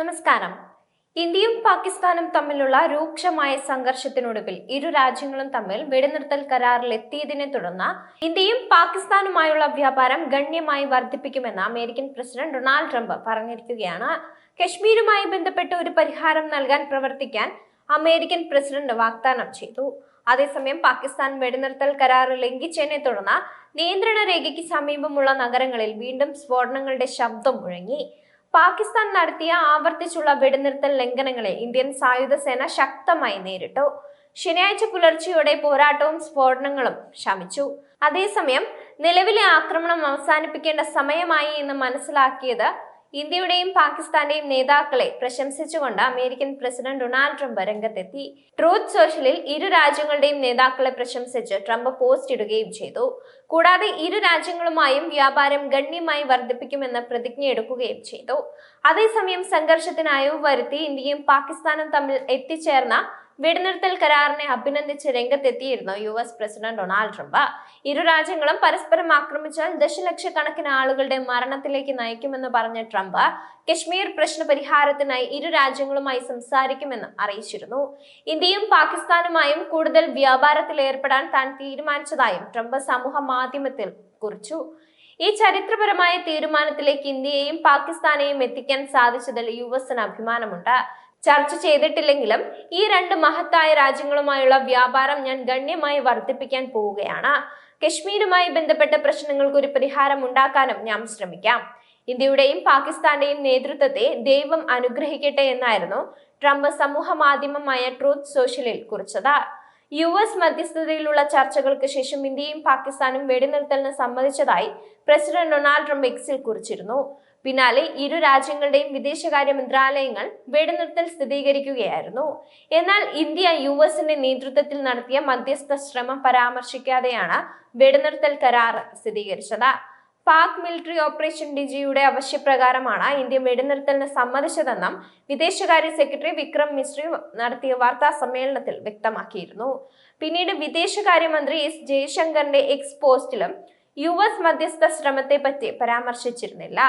നമസ്കാരം. ഇന്ത്യയും പാകിസ്ഥാനും തമ്മിലുള്ള രൂക്ഷമായ സംഘർഷത്തിനൊടുവിൽ ഇരു രാജ്യങ്ങളും തമ്മിൽ വെടിനിർത്തൽ കരാറിൽ എത്തിയതിനെ തുടർന്ന് ഇന്ത്യയും പാകിസ്ഥാനുമായുള്ള വ്യാപാരം ഗണ്യമായി വർദ്ധിപ്പിക്കുമെന്ന് അമേരിക്കൻ പ്രസിഡന്റ് ഡൊണാൾഡ് ട്രംപ് പറഞ്ഞിരിക്കുകയാണ്. കശ്മീരുമായി ബന്ധപ്പെട്ട് ഒരു പരിഹാരം നൽകാൻ പ്രവർത്തിക്കാൻ അമേരിക്കൻ പ്രസിഡന്റ് വാഗ്ദാനം ചെയ്തു. അതേസമയം പാകിസ്ഥാൻ വെടിനിർത്തൽ കരാർ ലംഘിച്ചതിനെ തുടർന്ന് നിയന്ത്രണ രേഖയ്ക്ക് സമീപമുള്ള നഗരങ്ങളിൽ വീണ്ടും സ്ഫോടനങ്ങളുടെ ശബ്ദം മുഴങ്ങി. പാകിസ്ഥാൻ നടത്തിയ ആവർത്തിച്ചുള്ള വെടിനിർത്തൽ ലംഘനങ്ങളെ ഇന്ത്യൻ സായുധ സേന ശക്തമായി നേരിട്ടു. ശനിയാഴ്ച പുലർച്ചെയോടെ പോരാട്ടവും സ്ഫോടനങ്ങളും ശമിച്ചു. അതേസമയം നിലവിലെ ആക്രമണം അവസാനിപ്പിക്കേണ്ട സമയമായി എന്ന് മനസ്സിലാക്കിയത് ഇന്ത്യയുടെയും പാകിസ്ഥാന്റെയും നേതാക്കളെ പ്രശംസിച്ചുകൊണ്ട് അമേരിക്കൻ പ്രസിഡന്റ് ഡൊണാൾഡ് ട്രംപ് രംഗത്തെത്തി. ട്രൂത്ത് സോഷ്യലിൽ ഇരു രാജ്യങ്ങളുടെയും നേതാക്കളെ പ്രശംസിച്ച് ട്രംപ് പോസ്റ്റ് ഇടുകയും ചെയ്തു. കൂടാതെ ഇരു രാജ്യങ്ങളുമായും വ്യാപാരം ഗണ്യമായി വർദ്ധിപ്പിക്കുമെന്ന് പ്രതിജ്ഞയെടുക്കുകയും ചെയ്തു. അതേസമയം സംഘർഷത്തിന് അയവ് വരുത്തി ഇന്ത്യയും പാകിസ്ഥാനും തമ്മിൽ എത്തിച്ചേർന്ന വെടിനിർത്തൽ കരാറിനെ അഭിനന്ദിച്ച് രംഗത്തെത്തിയിരുന്നു U S president Donald Trump. ഇരു രാജ്യങ്ങളും പരസ്പരം ആക്രമിച്ചാൽ ദശലക്ഷക്കണക്കിന് ആളുകളുടെ മരണത്തിലേക്ക് നയിക്കുമെന്ന് പറഞ്ഞ ട്രംപ് കശ്മീർ പ്രശ്ന പരിഹാരത്തിനായി ഇരു രാജ്യങ്ങളുമായി സംസാരിക്കുമെന്ന് അറിയിച്ചിരുന്നു. ഇന്ത്യയും പാകിസ്ഥാനുമായും കൂടുതൽ വ്യാപാരത്തിൽ ഏർപ്പെടാൻ താൻ തീരുമാനിച്ചതായും ട്രംപ് സമൂഹ മാധ്യമത്തിൽ കുറിച്ചു. ഈ ചരിത്രപരമായ തീരുമാനത്തിലേക്ക് ഇന്ത്യയെയും പാകിസ്ഥാനെയും എത്തിക്കാൻ സാധിച്ചതിൽ യു എസിന് അഭിമാനമുണ്ട് ചർച്ച ചെയ്തിട്ടില്ലെങ്കിലും ഈ രണ്ട് മഹത്തായ രാജ്യങ്ങളുമായുള്ള വ്യാപാരം ഞാൻ ഗണ്യമായി വർദ്ധിപ്പിക്കാൻ പോവുകയാണ്. കശ്മീരുമായി ബന്ധപ്പെട്ട പ്രശ്നങ്ങൾക്ക് ഒരു പരിഹാരം ഉണ്ടാക്കാനും ഞാൻ ശ്രമിക്കാം. ഇന്ത്യയുടെയും പാകിസ്ഥാന്റെയും നേതൃത്വത്തെ ദൈവം അനുഗ്രഹിക്കട്ടെ എന്നായിരുന്നു ട്രംപ് സമൂഹ മാധ്യമമായ ട്രൂത്ത് സോഷ്യലിൽ കുറിച്ചത്. യു എസ് മധ്യസ്ഥതയിലുള്ള ചർച്ചകൾക്ക് ശേഷം ഇന്ത്യയും പാകിസ്ഥാനും വെടിനിർത്തലിന് സമ്മതിച്ചതായി പ്രസിഡന്റ് ഡൊണാൾഡ് ട്രംപ് എക്സിൽ കുറിച്ചിരുന്നു. പിന്നാലെ ഇരു രാജ്യങ്ങളുടെയും വിദേശകാര്യ മന്ത്രാലയങ്ങൾ വെടിനിർത്തൽ സ്ഥിരീകരിക്കുകയായിരുന്നു. എന്നാൽ ഇന്ത്യ യു എസിന്റെ നേതൃത്വത്തിൽ നടത്തിയ മധ്യസ്ഥ ശ്രമം പരാമർശിക്കാതെയാണ് വെടിനിർത്തൽ കരാർ സ്ഥിരീകരിച്ചത്. പാക് മിലിറ്ററി ഓപ്പറേഷൻ ഡിജിയുടെ ആവശ്യപ്രകാരമാണ് ഇന്ത്യ വെടിനിർത്തലിന് സമ്മതിച്ചതെന്നും വിദേശകാര്യ സെക്രട്ടറി വിക്രം മിശ്രി നടത്തിയ വാർത്താ സമ്മേളനത്തിൽ വ്യക്തമാക്കിയിരുന്നു. പിന്നീട് വിദേശകാര്യമന്ത്രി എസ് ജയശങ്കറിന്റെ എക്സ് പോസ്റ്റിലും യു എസ് മധ്യസ്ഥ ശ്രമത്തെ പറ്റി പരാമർശിച്ചിരുന്നില്ല.